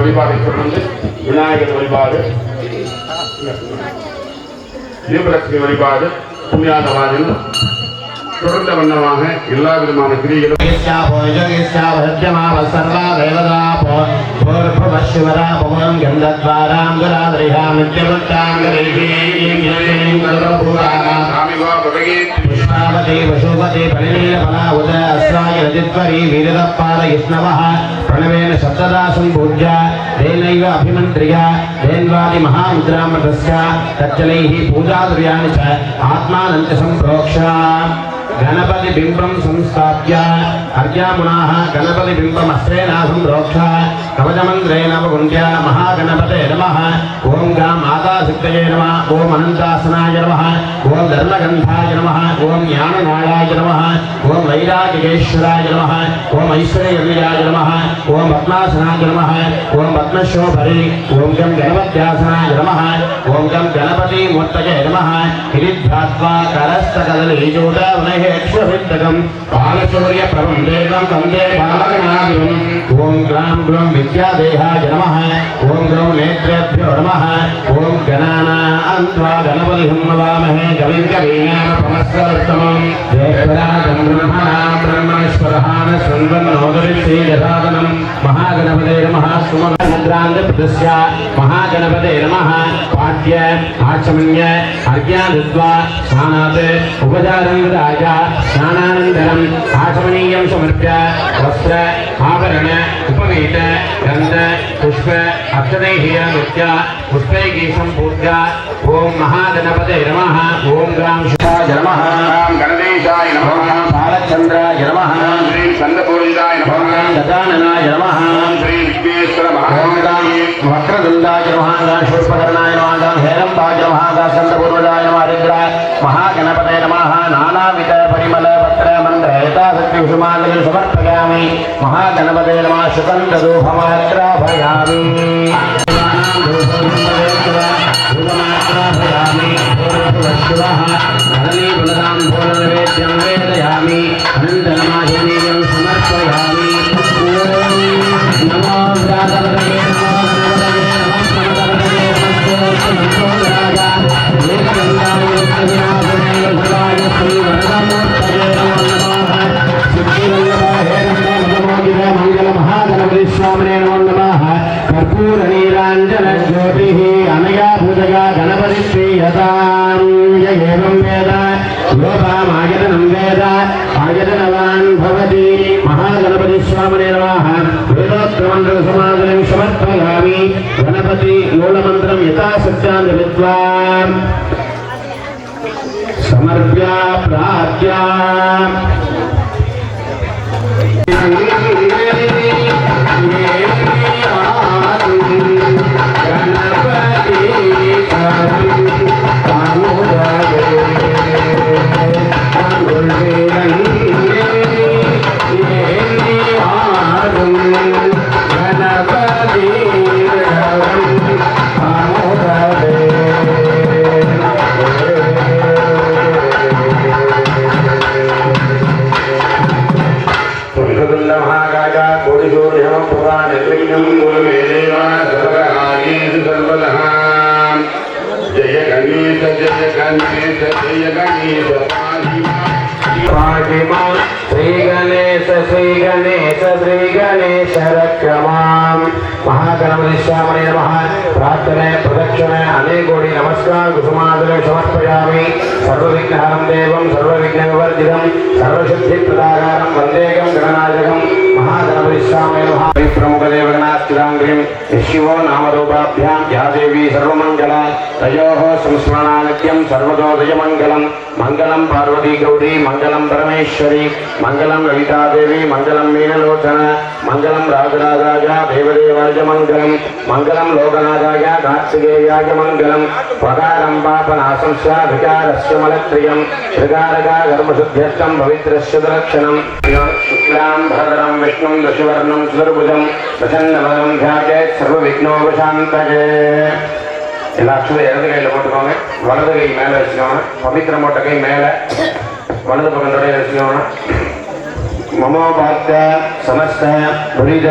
வழிபாடை தொடர்ந்து விநாயகர் வழிபாடு தீபலட்சுமி வழிபாடு புண்ணியாதவாதில் தொடர்ந்த வண்ணமாக எல்லா விதமான கிரிகளும் சாமிவா విశ్రామదే వశుపదే పరిణీలఫలావత అస్రాయ రజద్వరి వీరదపాదయుష్ణవ ప్రణవేన శబ్దదాసం పూజ్య తేనైవ అభిమంత్రియ తేన్వాది మహాముద్రామృతస్య తచ్చలైః పూజాద్రవ్యాన్ని చ ఆత్మానంత సంప్రోక్ష गणपति गणपतिबिम्बं संस्थाप्य अर्घ्यामुनाः गणपतिबिम्बमस्त्रेनाथं रोक्ष कवचमन्त्रेण वगुण्ड्य महागणपते नमः। ॐ गाम् आतासिद्धये नमः ॐ अनन्तासनाय नमः ॐ धर्मगन्धाय नमः ॐ ज्ञाननायाय नमः ॐ वैरागिकेश्वराय नमः ॐ ऐश्वर्यवीराय नमः ॐ पद्मासनाय नमः ॐ पद्मशोभरे ॐ गं गणपत्यासनाय नमः ॐ गं गणपतिमूर्तये नमः। हिरिध्यात्वा करस्तकदलीजोदावनहे यक्ष्मविद्दगम् बालसूर्यप्रभम् देवम् वंदे बालगणादिवम् ॐ ग्रां ग्रौं विद्यादेहाय नमः ॐ ग्रौ नेत्रेभ्यो नमः ॐ गणानाम् त्वा गणपतिहं नवामहे कविं कवीनामपमस्वर्तमम् ज्येष्ठराजम् ब्रह्मणाम् ब्रह्मणेश्वरः न सन्वन्नोदरिषे यथादनम् महागणपते नमः सुमन्द्रान्तप्रदस्य महागणपते नमः पाठ्य आचम्य अर्घ्यादित्वा स्नानात् उपचारं विराजा ஸ்நானானந்தரம் ஆசமனீயம் சமர்ப்பிய வஸ்திர ஆபரண உபநீத கந்த புஷ்ப அப்சதைஹியமித்ய புஷ்பைகி சம்பூர்த்திய ஓம் மகாகணபதே நமः ஓம் கிராம் சுஷா நமः கணேசாய நமः பாலச்சந்திராய நமः గ్రాం బాలచంద్రాయ నమః. గజాననాయ నమ శ్రీ విఘ్నేశ్వర మహాదాం గాం మహాదేవి వక్రదుండాయ నమః గాం శూర్పకర్ణాయ నమః గాం హేరంబాయ నమః గాం సంతపూర్వజాయ నమః హరిద్ర మహాగణపతే నమః నానావిధ పరిమళ పత్ర మంత్ర యథాశక్తి కుసుమాంగళి సమర్పయామి మహాగణపతే నమః సుగంధదూపమాత్రాభయామి నదనీబలదాం వేదయామి అనంతనమాజనీయం సమర్పయామి లోపామాయతనం వేద ఆయతనవాన్ భవతి మహాగణపతి స్వామినే నమః వేదోక్తమంత్ర సమాధనం సమర్పయామి గణపతి మూలమంత్రం యథాసత్యాన్ని గణేశ శ్రీ గణేశ శ్రీ గణేశ శ్రీ గణేశ రక్షమాం మహాగణపతి నమ. ప్రార్థన ప్రదక్షిణ అనేకోటి నమస్కార కుసుమాదులు సమర్పయామి. సర్వవిఘ్నహరం దేవం సర్వవిఘ్న వివర్జితం సర్వశుద్ధి ప్రదాగారం వందేకం గణనాయకం మహా స్వామి నమ ప్రముఖ దేవగణాస్థిరాంగ్రీం శివో నామరూపాభ్యాం యా దేవీ సర్వమంగళ తయోః సంస్మరణానిత్యం సర్వదోదయమంగళం మంగళం పార్వతీ గౌరీ మంగళం పరమేశ్వరి మంగళం లలితాదేవి మంగళం మీనలోచన మంగళం రాజరాజాయ దేవదేవాయ మంగళం మంగళం లోకనాథాయ కార్తికేయాయ మంగళం పకారం పాపనాశంస వికారస్య మలత్రియం శ్రీకారగా గర్భశుద్ధ్యర్థం పవిత్రస్య దర్శనం శుక్లాం భరదరం విష్ణుం దశవర్ణం సుదర్భుజం ప్రసన్నవరం ధ్యాయేత్ சர்வவிக்னோபசாந்தகே எல்லா அக்ஷதை இடது கையில் போட்டுக்கோங்க வலது கை மேலே வச்சுக்கோங்க பவித்திர மொட்டை கை மேலே வலது பக்கம் தொடைய வச்சுக்கோங்க ममोपात्य समस्त भुरिद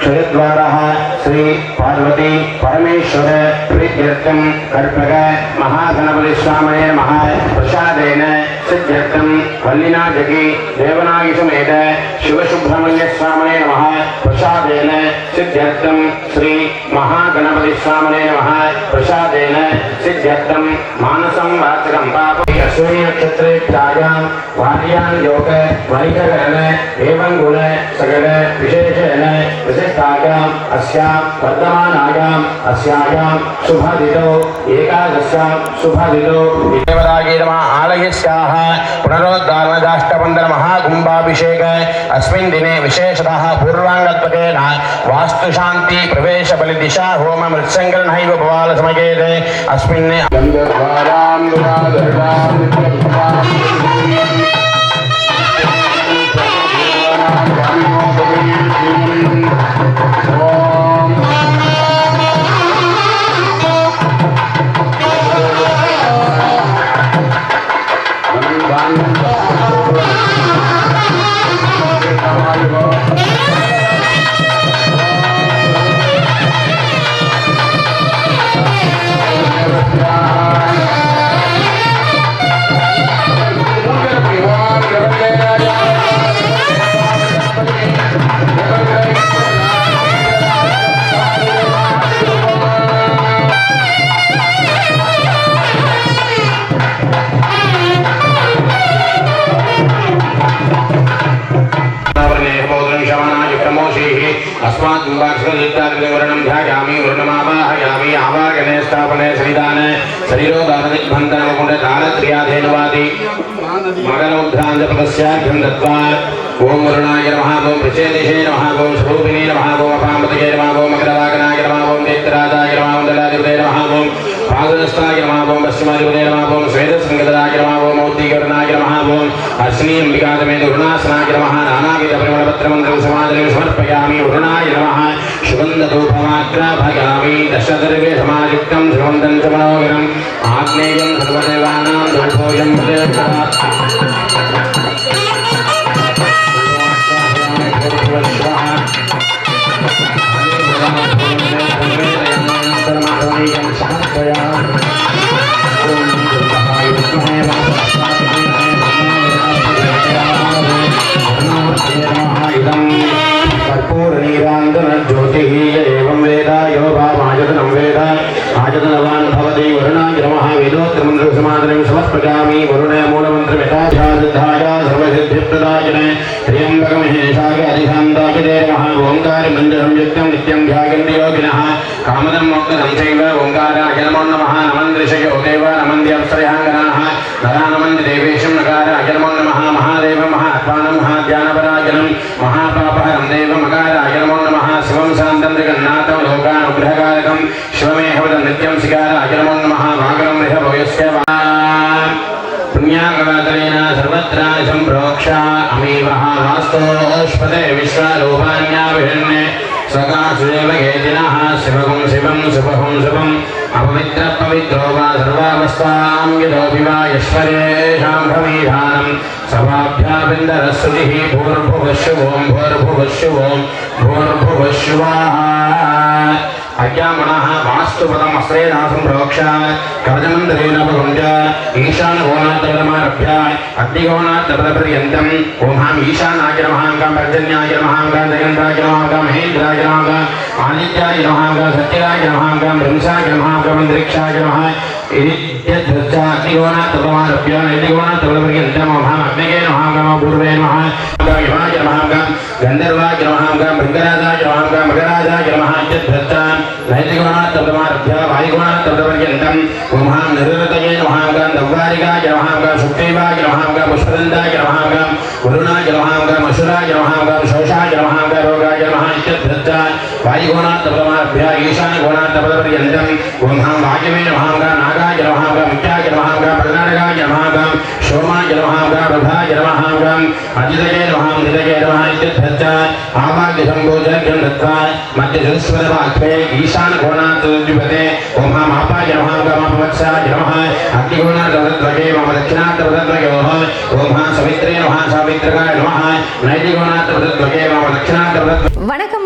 क्षयद्वारः श्री पार्वती परमेश्वर प्रीत्यर्थम कर्पक महागणपति स्वामये नमः प्रसादेन सिद्ध्यर्थम वल्लिनाजकी देवनागी समेत शिवसुब्रह्मण्य स्वामये नमः प्रसादेन सिद्ध्यर्थम श्री महागणपति स्वामये नमः प्रसादेन सिद्ध्यर्थम मानसं वाचकं पाप अश्विनी नक्षत्रे प्रायां वार्यां योग वणिकरण एवं गुण सगल विशेषेण विशिष्टायाम् अस्यां वर्तमानायाम् अस्यायां ఏకాదశ్యాం శుభవిదో విజయవరాగే నమ ఆలయస్యాః పునరోద్ధారణదాష్టబంధన మహాకుంభాభిషేక అస్మిన్ దినే విశేషతః పూర్వాంగత్వకేన వాస్తుశాంతి ప్రవేశ బలి దిశా హోమ మృత్సంగరణైవ భవాల సమయేత అస్మిన్ ధేనువాది మగనౌద్ధ్రాంజపదస్యాఘ్రం దత్వా ఓం వరుణాయ నమః ఓం ప్రచేదిషే నమః ఓం స్వరూపిణే నమః ఓం అపాంబతకే నమః ఓం మకరవాగనాయ నమః ఓం దైత్యరాజాయ నమః ఓం దళాధిపతే నమః ఓం పాదనస్థాయ నమః ఓం పశ్చిమాధిపతే నమః ఓం స్వేదసంగతరాయ నమః ఆగ్రాభయామి దశదర్వే సమాయుక్తం ధ్రువంతం ధ్రువనోగరం ఆగ్నేయం సర్వదేవానాం ధ్రువోయం वेदोत्तमन्त्रसमादनं समर्पयामि वरुणे मूलमन्त्रमिताध्यासिद्धाय सर्वसिद्धिप्रदायने त्र्यम्बकमहेशाय अधिशान्ताकिते नमः ओङ्कारमञ्जनं युक्तं नित्यं ध्यायन्ति योगिनः कामदं मोक्षदं चैव ओङ्काराय नमो नमः नमन्द्रिषयो देव नमन्द्यप्सरयाङ्गनाः नरा नमन्ति देवेशं नकाराय नमो नमः महादेव महात्मानं वास्तोष्पदे विश्वरूपाण्याभिन्ने सकाशुदेवकेतिनः शिवगुं शिवं शुभहुं शुभम् अपवित्रपवित्रो वा सर्वावस्थां यतोऽपि वा यश्वरेषां प्रमीधानं सभाभ्यापिन्दरस्तुतिः भूर्भुवशुभों भूर्भुवशुभों भूर्भुवशुवाः अज्ञामणः वास्तुपदमस्रेदासं प्रोक्षा कर्जमन्दिरेण भगवन्त ईशानकोणाद्रवमारभ्य अग्निकोणाद्रवपर्यन्तम् ॐ हाम् ईशानाय नमः गां पर्जन्याय नमः। गां जयन्ताय नमः गां महेन्द्राय नमः। गां आदित्याय नमः गां सत्यराय नमः। गां నైతిగుణాత్ తబ్దమారభ్య వాయుగుణాత్ తబ్దపర్యంతం ఓమాం నిరుతయే నమహాంగాం దవ్వారిగాయ నమహాంగాం శుక్తేవాయ నమహాంగాం పుష్పదండాయ నమహాంగాం వరుణాయ నమహాంగాం అసురాయ నమహాంగాం శోషాయ నమహాంగాం రోగాయ నమః ఇత్యర్థ వాయుగుణాత్ सोमाय नमः गाढभाय नमः गम् अजितये नमः मृतये नमः इत्यर्थश्च आवाद्यसम्भोजनघ्यं दत्त्वा मध्यजलस्वरवाक्ये ईशानकोणात् द्विपदे ॐ हां आपाय नमः गमपवत्साय नमः अग्निकोणात् मम दक्षिणात् वदद्वयोः ॐ हां सवित्रे नमः सावित्रकाय नमः नैतिकोणात् वदद्वये मम दक्षिणात् वदद्वयोः வணக்கம்